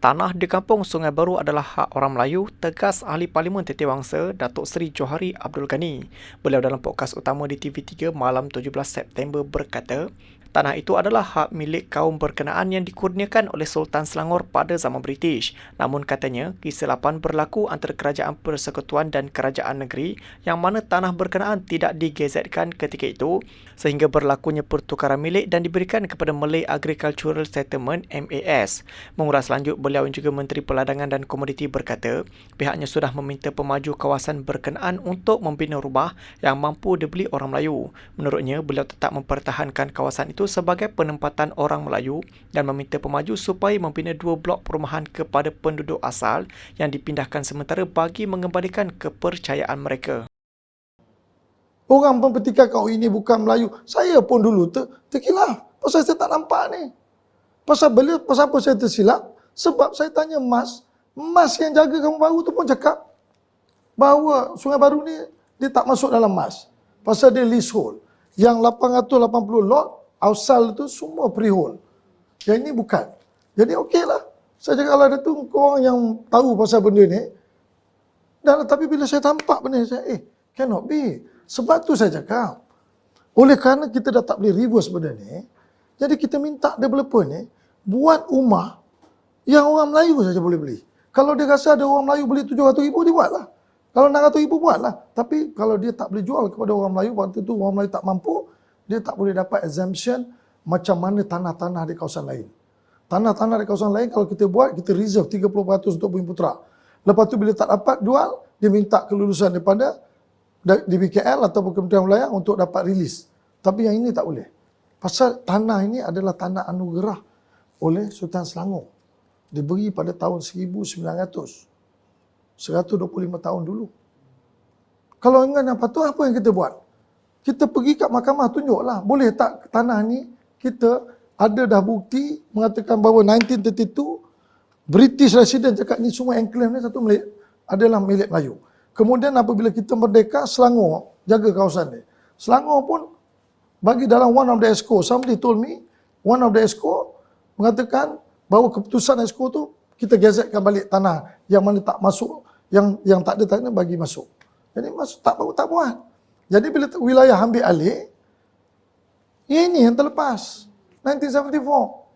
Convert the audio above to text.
Tanah di kampung Sungai Baru adalah hak orang Melayu, tegas Ahli Parlimen Titiwangsa Datuk Seri Johari Abdul Ghani. Beliau dalam podcast utama di TV3 malam 17 September berkata, Tanah itu adalah hak milik kaum berkenaan yang dikurniakan oleh Sultan Selangor pada zaman British. Namun katanya, kesilapan berlaku antara kerajaan persekutuan dan kerajaan negeri yang mana tanah berkenaan tidak digezetkan ketika itu sehingga berlakunya pertukaran milik dan diberikan kepada Malay Agricultural Settlement MAS. Menguras lanjut, beliau yang juga Menteri Peladangan dan Komoditi berkata, pihaknya sudah meminta pemaju kawasan berkenaan untuk membina rumah yang mampu dibeli orang Melayu. Menurutnya, beliau tetap mempertahankan kawasan itu sebagai penempatan orang Melayu dan meminta pemaju supaya membina dua blok perumahan kepada penduduk asal yang dipindahkan sementara bagi mengembalikan kepercayaan mereka. Orang pun ketika kau ini bukan Melayu, saya pun dulu ter, terkilaf. Pasal saya tak nampak ni. Pasal beliau, pasal apa saya tersilap? Sebab saya tanya Mas, Mas yang jaga kamu baru tu pun cakap bahawa Sungai Baru ni dia tak masuk dalam Mas. Pasal dia leasehold. Yang 880 lot Ausal itu semua freehold. Yang ini bukan. Jadi okeylah. Saya cakap kalau ada tu orang yang tahu pasal benda ni. Dan tapi bila saya tampak benda ni, saya eh cannot be. Sebab tu saya cakap. Oleh kerana kita dah tak boleh reverse benda ni. Jadi kita minta developer ni buat rumah yang orang Melayu saja boleh beli. Kalau dia rasa ada orang Melayu beli 700 ribu, dia buatlah. Kalau 600 ribu, buatlah. Tapi kalau dia tak boleh jual kepada orang Melayu, waktu tu orang Melayu tak mampu, dia tak boleh dapat exemption macam mana tanah-tanah di kawasan lain. Tanah-tanah di kawasan lain kalau kita buat, kita reserve 30% untuk Bumi Putra. Lepas tu bila tak dapat jual, dia minta kelulusan daripada DBKL ataupun Kementerian Wilayah untuk dapat rilis. Tapi yang ini tak boleh. Pasal tanah ini adalah tanah anugerah oleh Sultan Selangor. Diberi pada tahun 1900. 125 tahun dulu. Kalau ingat apa tu, apa yang kita buat? kita pergi kat mahkamah tunjuklah boleh tak tanah ni kita ada dah bukti mengatakan bahawa 1932 British resident cakap ni semua enclave ni satu milik adalah milik Melayu. Kemudian apabila kita merdeka Selangor jaga kawasan ni. Selangor pun bagi dalam one of the ESCO somebody told me one of the ESCO mengatakan bahawa keputusan ESCO tu kita gazetkan balik tanah yang mana tak masuk yang yang tak ada tanah bagi masuk. Jadi masuk tak tak buat. Jadi bila wilayah ambil alih, ini yang terlepas. 1974.